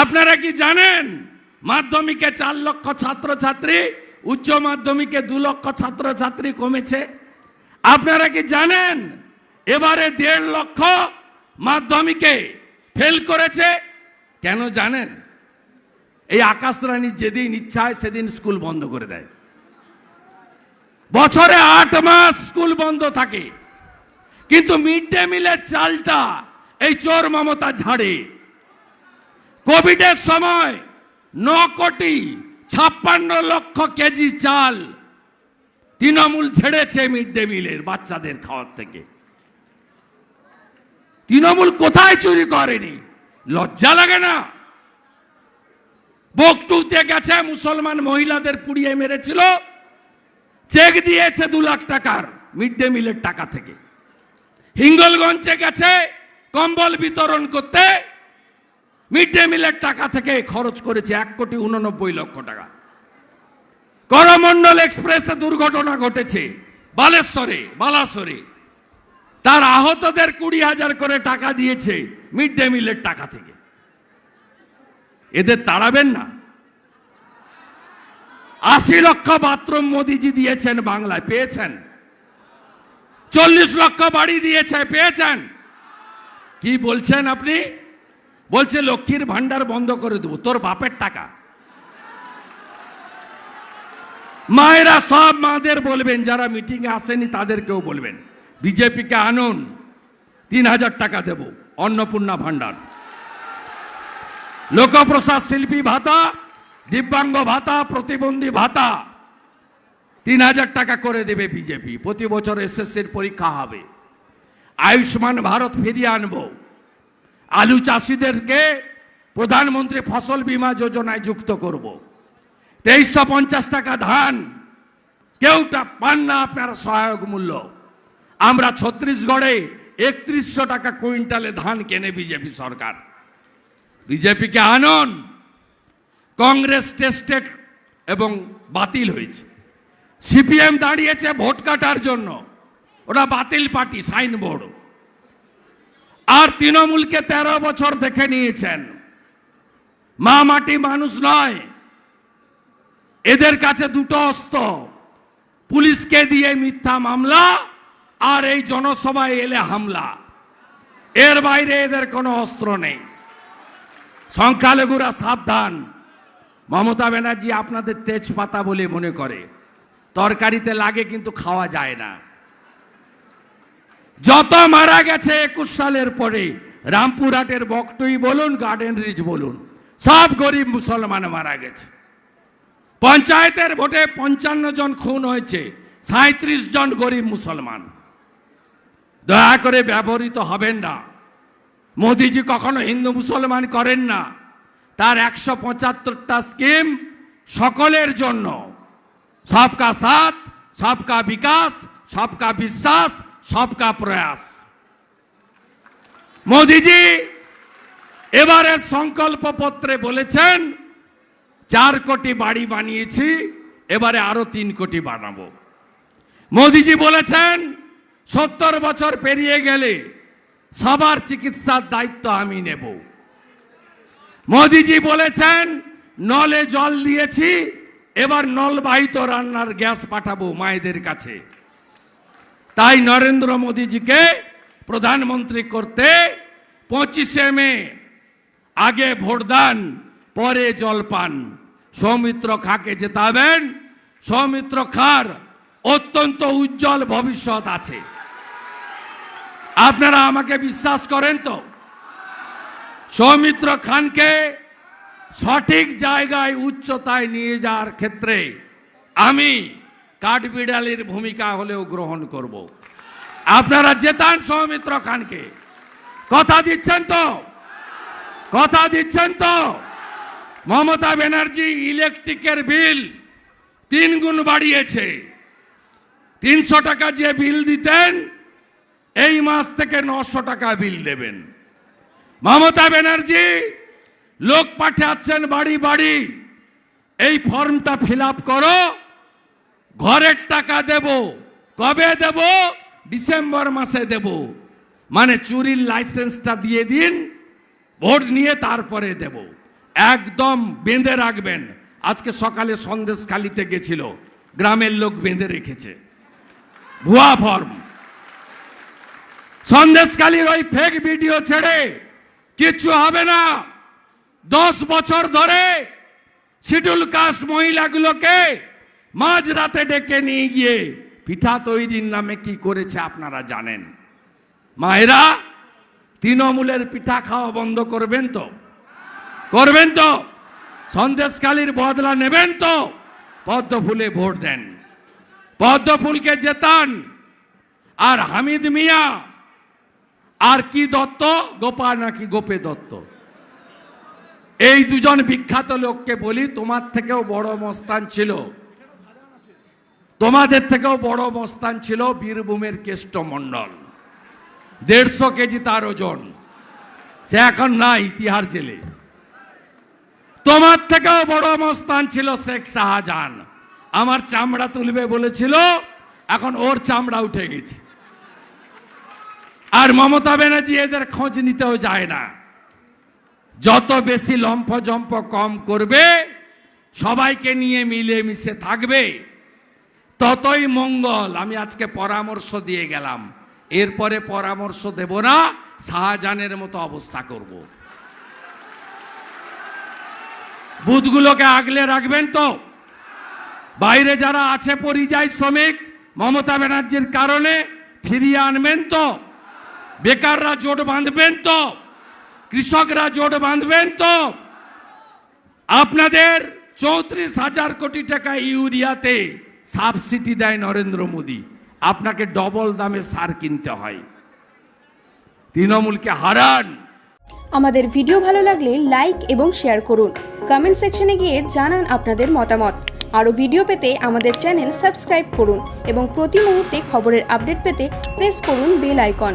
আপনারা কি জানেন? মাধ্যমিকে চার লক্ষ ছাত্রছাত্রী, উচ্চ মাধ্যমিকে দু লক্ষ ছাত্রছাত্রী কমেছে। আপনারা কি জানেন? এবারে দেড় লক্ষ মাধ্যমিকে ফেল করেছে। কেন জানেন? এই আকাশ যেদিন ইচ্ছা হয় সেদিন স্কুল বন্ধ করে দেয়। বছরে আট মাস স্কুল বন্ধ থাকে। কিন্তু মিড ডে মিলের চালটা এই চোর মমতা ঝাড়ে। কোভিডের সময় ন কোটি ছাপ্পান্ন লক্ষ কেজি চাল তৃণমূল ছেড়েছে মিড ডে মিলের বাচ্চাদের খাওয়ার থেকে। তৃণমূল কোথায় চুরি করেনি? লজ্জা লাগে না? বকটুতে গেছে মুসলমান মহিলাদের পুড়িয়ে মেরেছিল। চেক দিয়েছে দু লাখ টাকার মিড ডে মিলের টাকা থেকে। হিঙ্গলগঞ্জে গেছে কম্বল বিতরণ করতে। মিড ডে মিলের টাকা থেকে খরচ করেছে এক কোটি উননব্বই লক্ষ টাকা। করমণ্ডল এক্সপ্রেসে দুর্ঘটনা ঘটেছে, বালেশ্বরে, বালাসরে। তার আহতদের কুড়ি হাজার করে টাকা দিয়েছে মিড ডে মিলের টাকা থেকে। এদের তাড়াবেন না। আশি লক্ষ বাথরুম মোদিজি দিয়েছেন বাংলায়, পেয়েছেন। চল্লিশ লক্ষ বাড়ি দিয়েছে, পেয়েছেন। কি বলছেন আপনি? বলছে, লক্ষ্মীর ভান্ডার বন্ধ করে দেবো, তোর বাপের টাকা। মায়েরা সব মাদের বলবেন, যারা মিটিংয়ে আসেনি তাদেরকেও বলবেন, বিজেপিকে আনুন, তিন হাজার টাকা দেব, অন্নপূর্ণা ভান্ডার লোকপ্রসাদ শিল্পী ভাতা, দিব্যাঙ্গ ভাতা, প্রতিবন্ধী ভাতা, তিন হাজার টাকা করে দেবে বিজেপি, প্রতি বছর এসএসসির পরীক্ষা হবে। আয়ুষ্মান ভারত ফিরিয়ে আনব। আলু চাষিদেরকে প্রধানমন্ত্রী ফসল বীমা যোজনায় যুক্ত করব। তেইশশো পঞ্চাশ টাকা ধান কেউটা পান না, আপনারা সহায়ক মূল্য। আমরা ছত্রিশগড়ে একত্রিশশো টাকা কুইন্টালে ধান কেনে বিজেপি সরকার। বিজেপিকে আনন, কংগ্রেস টেস্টেড এবং বাতিল হয়েছে। সিপিএম দাঁড়িয়েছে ভোট কাটার জন্য। ওটা বাতিল পার্টি, সাইনবোর্ড। আর তৃণমূলকে তেরো বছর দেখে নিয়েছেন। মা মাটি মানুষ নয়। এদের কাছে দুটো অস্ত্র। পুলিশকে দিয়ে মিথ্যা মামলা আর এই জনসভায় এলে হামলা। এর বাইরে এদের কোনো অস্ত্র নেই। সংখ্যালঘুরা সাবধান। মমতা ব্যানার্জি আপনাদের তেজপাতা বলে মনে করে। তরকারিতে লাগে কিন্তু খাওয়া যায় না। যত মারা গেছে একুশ সালের পরে, রামপুরহাটের বক্তই বলুন গার্ডেন রিজ বলুন, সব গরিব মুসলমান মারা গেছে। পঞ্চায়েতের ভোটে পঞ্চান্ন জন খুন হয়েছে সাঁত্রিশ জন গরিব মুসলমান। দয়া করে ব্যবহৃত হবেন না। মোদিজি কখনো হিন্দু মুসলমান করেন না। তার একশো পঁচাত্তরটা স্কিম সকলের জন্য। সবকা সাথ, সবকা বিকাশ, সবকা বিশ্বাস সবকা প্রয়াস। মোদিজি এবারে সংকল্প পত্রে বলেছেন, চার কোটি বাড়ি বানিয়েছি, এবারে আরও তিন কোটি বানাবো। মোদিজি বলেছেন, সত্তর বছর পেরিয়ে গেলে সবার চিকিৎসার দায়িত্ব আমি নেব। মোদিজি বলেছেন, নলে জল দিয়েছি, এবার নলবাহিত রান্নার গ্যাস পাঠাবো মায়েদের কাছে। তাই নরেন্দ্র মোদীজিকে প্রধানমন্ত্রী করতে পঁচিশে মে আগে ভোটদান, পরে জলপান সৌমিত্র খাকে জেতাবেন। সৌমিত্র খার অত্যন্ত উজ্জ্বল ভবিষ্যৎ আছে। আপনারা আমাকে বিশ্বাস করেন তো? সৌমিত্র খানকে সঠিক জায়গায় উচ্চতায় নিয়ে যাওয়ার ক্ষেত্রে আমি কাঠবিড়ালির ভূমিকা হলেও গ্রহণ করব। আপনারা জেতান সৌমিত্র খানকে। কথা দিচ্ছেন তো? কথা দিচ্ছেন তো? মমতা ব্যানার্জি ইলেকট্রিকের বিল তিন গুণ বাড়িয়েছে। তিনশো টাকা যে বিল দিতেন, এই মাস থেকে নশো টাকা বিল দেবেন। মমতা ব্যানার্জি, লোক পাঠাচ্ছেন বাড়ি বাড়ি, এই ফর্মটা ফিল করো। ঘরের টাকা দেব। কবে দেব? ডিসেম্বর মাসে দেব। মানে চুরির লাইসেন্সটা দিয়ে দিন, ভোট নিয়ে তারপরে দেব। একদম বেঁধে রাখবেন। আজকে সকালে সন্দেশ খালিতে গেছিল। গ্রামের লোক বেঁধে রেখেছে। ভুয়া ফর্ম। সন্দেশকালীর ওই ফেক ভিডিও ছেড়ে কিচ্ছু হবে না। দশ বছর ধরে শিডিউল কাস্ট মহিলাগুলোকে মাঝ রাতে ডেকে নিয়ে গিয়ে পিঠা তৈরির নামে কি করেছে আপনারা জানেন? মায়েরা, তৃণমূলের পিঠা খাওয়া বন্ধ করবেন তো? করবেন তো? সন্দেশকালীর বদলা নেবেন তো? পদ্ম ফুলে ভোট দেন। পদ্ম ফুলকে জেতান। আর হামিদ মিয়া, আর কি দত্ত? গোপা নাকি গোপে দত্ত? এই দুজন বিখ্যাত লোককে বলি, তোমার থেকেও বড় মস্তান ছিল। তোমাদের থেকেও বড় মস্তান ছিল বীরভূমের কেষ্ট মণ্ডল দেড়শো কেজি তার ওজন। সে এখন না ইতিহার জেলে। তোমার থেকেও বড় মস্তান ছিল শেখ শাহজাহান। আমার চামড়া তুলবে বলেছিল, এখন ওর চামড়া উঠে গেছে। আর মমতা ব্যানার্জি এদের খোঁজ নিতেও যায় না। যত বেশি লম্ফ জম্প কম করবে, সবাইকে নিয়ে মিলে মিশে থাকবে। ততই মঙ্গল, আমি আজকে পরামর্শ দিয়ে গেলাম। এরপরে পরামর্শ দেব না, শাহজাহানের মতো অবস্থা করব। বুথগুলোকে আগলে রাখবেন তো। বাইরে যারা আছে পরিযায়ী শ্রমিক, মমতা ব্যানার্জির কারণে ফিরিয়ে আনবেন তো। বেকাররা জোট বাঁধবেন তো। কৃষকরা জোট বাঁধবেন তো। আপনাদের চৌত্রিশ হাজার কোটি টাকা ইউরিয়াতে সাবসিডি দেয় নরেন্দ্র মোদী। আপনাকে ডবল দামে সার কিনতে হয়। তৃণমূলকে হারান। আমাদের ভিডিও ভালো লাগলে লাইক এবং শেয়ার করুন। কমেন্ট সেকশনে গিয়ে জানান আপনাদের মতামত। আরও ভিডিও পেতে আমাদের চ্যানেল সাবস্ক্রাইব করুন এবং প্রতি মুহূর্তে খবরের আপডেট পেতে প্রেস করুন বেল আইকন।